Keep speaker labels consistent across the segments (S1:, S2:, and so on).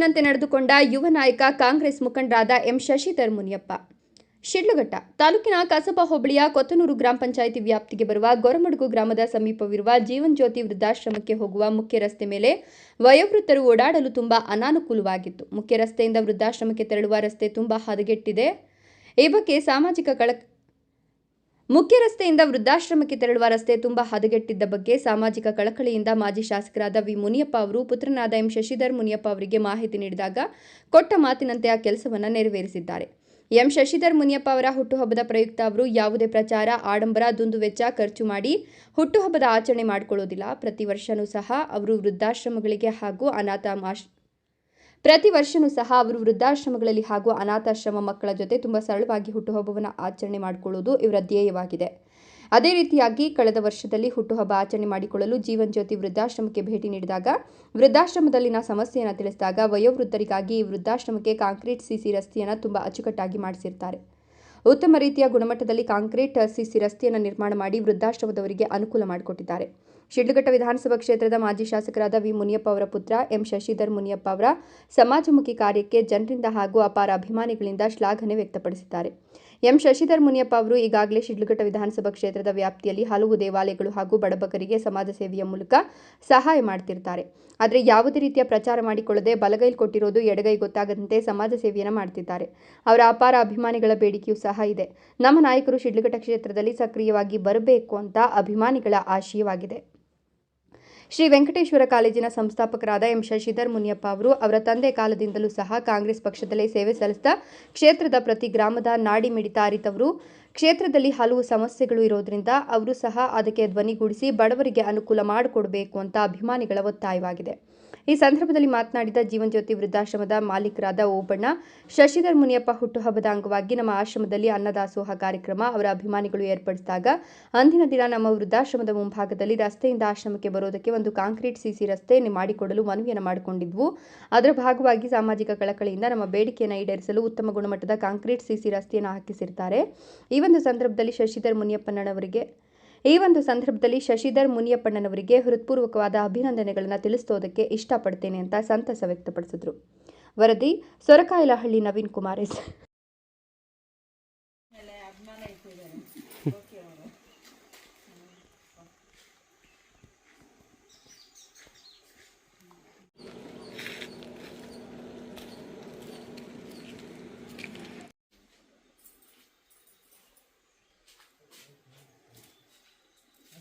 S1: ಮಾತಿನಂತೆ ನಡೆದುಕೊಂಡ ಯುವ ನಾಯಕ ಕಾಂಗ್ರೆಸ್ ಮುಖಂಡರಾದ ಎಂ ಶಶಿಧರ್ ಮುನಿಯಪ್ಪ. ಶಿಡ್ಲಘಟ್ಟ ತಾಲೂಕಿನ ಕಸಬಾ ಹೋಬಳಿಯ ಕೊತ್ತನೂರು ಗ್ರಾಮ ಪಂಚಾಯಿತಿ ವ್ಯಾಪ್ತಿಗೆ ಬರುವ ಗೊರಮಡುಗು ಗ್ರಾಮದ ಸಮೀಪವಿರುವ ಜೀವನ್ ಜ್ಯೋತಿ ವೃದ್ಧಾಶ್ರಮಕ್ಕೆ ಹೋಗುವ ಮುಖ್ಯ ರಸ್ತೆ ಮೇಲೆ ವಯೋವೃದ್ಧರು ಓಡಾಡಲು ತುಂಬಾ ಅನಾನುಕೂಲವಾಗಿತ್ತು. ಮುಖ್ಯ ರಸ್ತೆಯಿಂದ ವೃದ್ಧಾಶ್ರಮಕ್ಕೆ ತೆರಳುವ ರಸ್ತೆ ತುಂಬಾ ಹದಗೆಟ್ಟಿದೆ. ಈ ಬಗ್ಗೆ ಸಾಮಾಜಿಕ ಕಳ ಮುಖ್ಯ ರಸ್ತೆಯಿಂದ ವೃದ್ಧಾಶ್ರಮಕ್ಕೆ ತೆರಳುವ ರಸ್ತೆ ತುಂಬಾ ಹದಗೆಟ್ಟಿದ್ದ ಬಗ್ಗೆ ಸಾಮಾಜಿಕ ಕಳಕಳಿಯಿಂದ ಮಾಜಿ ಶಾಸಕರಾದ ವಿ ಮುನಿಯಪ್ಪ ಅವರು ಪುತ್ರನಾದ ಎಂ ಶಶಿಧರ್ ಮುನಿಯಪ್ಪ ಅವರಿಗೆ ಮಾಹಿತಿ ನೀಡಿದಾಗ ಕೊಟ್ಟ ಮಾತಿನಂತೆ ಆ ಕೆಲಸವನ್ನು ನೆರವೇರಿಸಿದ್ದಾರೆ. ಎಂ ಶಶಿಧರ್ ಮುನಿಯಪ್ಪ ಅವರ ಹುಟ್ಟುಹಬ್ಬದ ಪ್ರಯುಕ್ತ ಅವರು ಯಾವುದೇ ಪ್ರಚಾರ, ಆಡಂಬರ ದುಂದುವೆಚ್ಚ ಖರ್ಚು ಮಾಡಿ ಹುಟ್ಟುಹಬ್ಬದ ಆಚರಣೆ ಮಾಡಿಕೊಳ್ಳೋದಿಲ್ಲ. ಪ್ರತಿ ವರ್ಷನೂ ಸಹ ಅವರು ವೃದ್ಧಾಶ್ರಮಗಳಿಗೆ ಹಾಗೂ ಅನಾಥ ಪ್ರತಿ ವರ್ಷನೂ ಸಹ ಅವರು ವೃದ್ಧಾಶ್ರಮಗಳಲ್ಲಿ ಹಾಗೂ ಅನಾಥಾಶ್ರಮ ಮಕ್ಕಳ ಜೊತೆ ತುಂಬ ಸರಳವಾಗಿ ಹುಟ್ಟುಹಬ್ಬವನ್ನು ಆಚರಣೆ ಮಾಡಿಕೊಳ್ಳುವುದು ಇವರ ಧ್ಯೇಯವಾಗಿದೆ. ಅದೇ ರೀತಿಯಾಗಿ ಕಳೆದ ವರ್ಷದಲ್ಲಿ ಹುಟ್ಟುಹಬ್ಬ ಆಚರಣೆ ಮಾಡಿಕೊಳ್ಳಲು ಜೀವನ್ ಜ್ಯೋತಿ ವೃದ್ಧಾಶ್ರಮಕ್ಕೆ ಭೇಟಿ ನೀಡಿದಾಗ, ವೃದ್ಧಾಶ್ರಮದಲ್ಲಿನ ಸಮಸ್ಯೆಯನ್ನು ತಿಳಿಸಿದಾಗ ವಯೋವೃದ್ಧರಿಗಾಗಿ ಈ ವೃದ್ಧಾಶ್ರಮಕ್ಕೆ ಕಾಂಕ್ರೀಟ್ ಸಿಸಿ ರಸ್ತೆಯನ್ನು ತುಂಬ ಅಚ್ಚುಕಟ್ಟಾಗಿ ಮಾಡಿಸಿರ್ತಾರೆ. ಉತ್ತಮ ರೀತಿಯ ಗುಣಮಟ್ಟದಲ್ಲಿ ಕಾಂಕ್ರೀಟ್ ಸಿಸಿ ರಸ್ತೆಯನ್ನು ನಿರ್ಮಾಣ ಮಾಡಿ ವೃದ್ಧಾಶ್ರಮದವರಿಗೆ ಅನುಕೂಲ ಮಾಡಿಕೊಟ್ಟಿದ್ದಾರೆ. ಶಿಡ್ಲಘಟ್ಟ ವಿಧಾನಸಭಾ ಕ್ಷೇತ್ರದ ಮಾಜಿ ಶಾಸಕರಾದ ವಿ ಮುನಿಯಪ್ಪ ಅವರ ಪುತ್ರ, ಎಂ ಶಶಿಧರ್ ಮುನಿಯಪ್ಪ ಅವರ ಸಮಾಜಮುಖಿ ಕಾರ್ಯಕ್ಕೆ ಜನರಿಂದ ಹಾಗೂ ಅಪಾರ ಅಭಿಮಾನಿಗಳಿಂದ ಶ್ಲಾಘನೆ ವ್ಯಕ್ತಪಡಿಸಿದ್ದಾರೆ. ಎಂ ಶಶಿಧರ್ ಮುನಿಯಪ್ಪ ಅವರು ಈಗಾಗಲೇ ಶಿಡ್ಲಘಟ್ಟ ವಿಧಾನಸಭಾ ಕ್ಷೇತ್ರದ ವ್ಯಾಪ್ತಿಯಲ್ಲಿ ಹಲವು ದೇವಾಲಯಗಳು ಹಾಗೂ ಬಡಬಗರಿಗೆ ಸಮಾಜ ಸೇವೆಯ ಮೂಲಕ ಸಹಾಯ ಮಾಡ್ತಿರ್ತಾರೆ. ಆದರೆ ಯಾವುದೇ ರೀತಿಯ ಪ್ರಚಾರ ಮಾಡಿಕೊಳ್ಳದೆ ಬಲಗೈ ಕೊಟ್ಟಿರೋದು ಎಡಗೈ ಗೊತ್ತಾಗದಂತೆ ಸಮಾಜ ಸೇವೆಯನ್ನು ಮಾಡ್ತಿದ್ದಾರೆ. ಅವರ ಅಪಾರ ಅಭಿಮಾನಿಗಳ ಬೇಡಿಕೆಯೂ ಸಹ ಇದೆ. ನಮ್ಮ ನಾಯಕರು ಶಿಡ್ಲಘಟ್ಟ ಕ್ಷೇತ್ರದಲ್ಲಿ ಸಕ್ರಿಯವಾಗಿ ಬರಬೇಕು ಅಂತ ಅಭಿಮಾನಿಗಳ ಆಶಯವಾಗಿದೆ. ಶ್ರೀ ವೆಂಕಟೇಶ್ವರ ಕಾಲೇಜಿನ ಸಂಸ್ಥಾಪಕರಾದ ಎಂ ಶಶಿಧರ್ ಮುನಿಯಪ್ಪ ಅವರು ಅವರ ತಂದೆ ಕಾಲದಿಂದಲೂ ಸಹ ಕಾಂಗ್ರೆಸ್ ಪಕ್ಷದಲ್ಲೇ ಸೇವೆ ಸಲ್ಲಿಸಿದ ಕ್ಷೇತ್ರದ ಪ್ರತಿ ಗ್ರಾಮದ ನಾಡಿ ಮಿಡಿತ ಅರಿತವರು ಕ್ಷೇತ್ರದಲ್ಲಿ ಹಲವು ಸಮಸ್ಯೆಗಳು ಇರೋದ್ರಿಂದ ಅವರು ಸಹ ಅದಕ್ಕೆ ಧ್ವನಿಗೂಡಿಸಿ ಬಡವರಿಗೆ ಅನುಕೂಲ ಮಾಡಿಕೊಡಬೇಕು ಅಂತ ಅಭಿಮಾನಿಗಳ ಒತ್ತಾಯವಾಗಿದೆ. ಈ ಸಂದರ್ಭದಲ್ಲಿ ಮಾತನಾಡಿದ ಜೀವನ್ ಜ್ಯೋತಿ ವೃದ್ಧಾಶ್ರಮದ ಮಾಲೀಕರಾದ ಓಬಣ್ಣ, ಶಶಿಧರ್ ಮುನಿಯಪ್ಪ ಹುಟ್ಟುಹಬ್ಬದ ಅಂಗವಾಗಿ ನಮ್ಮ ಆಶ್ರಮದಲ್ಲಿ ಅನ್ನದಾಸೋಹ ಕಾರ್ಯಕ್ರಮ ಅವರ ಅಭಿಮಾನಿಗಳು ಏರ್ಪಡಿಸಿದಾಗ, ಅಂದಿನ ದಿನ ನಮ್ಮ ವೃದ್ಧಾಶ್ರಮದ ಮುಂಭಾಗದಲ್ಲಿ ರಸ್ತೆಯಿಂದ ಆಶ್ರಮಕ್ಕೆ ಬರೋದಕ್ಕೆ ಒಂದು ಕಾಂಕ್ರೀಟ್ ಸಿಸಿ ರಸ್ತೆ ಮಾಡಿಕೊಡಲು ಮನವಿಯನ್ನು ಮಾಡಿಕೊಂಡಿದ್ವು. ಅದರ ಭಾಗವಾಗಿ ಸಾಮಾಜಿಕ ಕಳಕಳಿಯಿಂದ ನಮ್ಮ ಬೇಡಿಕೆಯನ್ನು ಈಡೇರಿಸಲು ಉತ್ತಮ ಗುಣಮಟ್ಟದ ಕಾಂಕ್ರೀಟ್ ಸಿಸಿ ರಸ್ತೆಯನ್ನು ಹಾಕಿಸಿರ್ತಾರೆ. ಈ ಒಂದು ಸಂದರ್ಭದಲ್ಲಿ ಶಶಿಧರ್ ಮುನಿಯಪ್ಪನವರಿಗೆ ಈ ಒಂದು ಸಂದರ್ಭದಲ್ಲಿ ಶಶಿಧರ್ ಮುನಿಯಪ್ಪಣ್ಣನವರಿಗೆ ಹೃತ್ಪೂರ್ವಕವಾದ ಅಭಿನಂದನೆಗಳನ್ನು ತಿಳಿಸೋದಕ್ಕೆ ಇಷ್ಟಪಡ್ತೇನೆ ಅಂತ ಸಂತಸ ವ್ಯಕ್ತಪಡಿಸಿದ್ರು. ವರದಿ ಸೊರಕಾಯಲಹಳ್ಳಿ ನವೀನ್ ಕುಮಾರ್ ಎಸ್.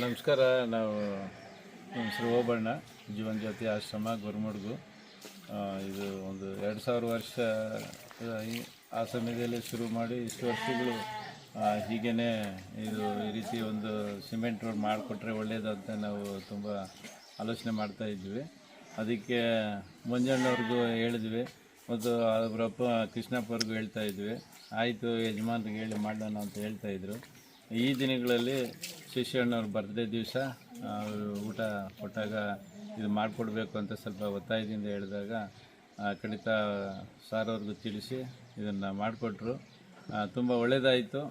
S2: ನಮಸ್ಕಾರ ನಾವು ನಮ್ಮ ಹೆಸರು ಓಬಣ್ಣ ಜೀವನ್ ಜ್ಯೋತಿ ಆಶ್ರಮ ಗುರುಮಡ್ಗು. ಇದು ಒಂದು ಎರಡು ಸಾವಿರ ವರ್ಷ ಆ, ಸಮಯದಲ್ಲಿ ಶುರು ಮಾಡಿ ಇಷ್ಟು ವರ್ಷಗಳು ಹೀಗೇ ಇದು ಈ ರೀತಿ ಒಂದು ಸಿಮೆಂಟ್ ರೋಡ್ ಮಾಡಿಕೊಟ್ರೆ ಒಳ್ಳೆಯದು ಅಂತ ನಾವು ತುಂಬ ಆಲೋಚನೆ ಮಾಡ್ತಾ ಇದ್ವಿ. ಅದಕ್ಕೆ ಮಂಜಣ್ಣವ್ರಿಗೂ ಹೇಳಿದ್ವಿ. ಮತ್ತು ಅವರಪ್ಪ ಕೃಷ್ಣಪ್ಪವ್ರಿಗೂ ಹೇಳ್ತಾ ಇದ್ವಿ, ಆಯಿತು ಯಜಮಾನ್ರಿಗೆ ಹೇಳಿ ಮಾಡೋಣ ಅಂತ ಹೇಳ್ತಾ ಇದ್ರು. ಈ ದಿನಗಳಲ್ಲಿ ಶಿಷ್ಯಣ್ಣವ್ರ ಬರ್ತ್ಡೇ ದಿವಸ ಅವರು ಊಟ ಕೊಟ್ಟಾಗ ಇದು ಮಾಡಿಕೊಡ್ಬೇಕು ಅಂತ ಸ್ವಲ್ಪ ಒತ್ತಾಯದಿಂದ ಹೇಳಿದಾಗ ಖಂಡಿತ ಸಾರವ್ರಿಗೂ ತಿಳಿಸಿ ಇದನ್ನು ಮಾಡಿಕೊಟ್ರು. ತುಂಬ ಒಳ್ಳೆಯದಾಯಿತು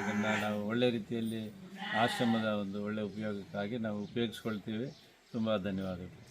S2: ಇದನ್ನು ನಾವು ಒಳ್ಳೆ ರೀತಿಯಲ್ಲಿ ಆಶ್ರಮದ ಒಂದು ಒಳ್ಳೆಯ ಉಪಯೋಗಕ್ಕಾಗಿ ನಾವು ಉಪಯೋಗಿಸ್ಕೊಳ್ತೀವಿ. ತುಂಬ ಧನ್ಯವಾದಗಳು.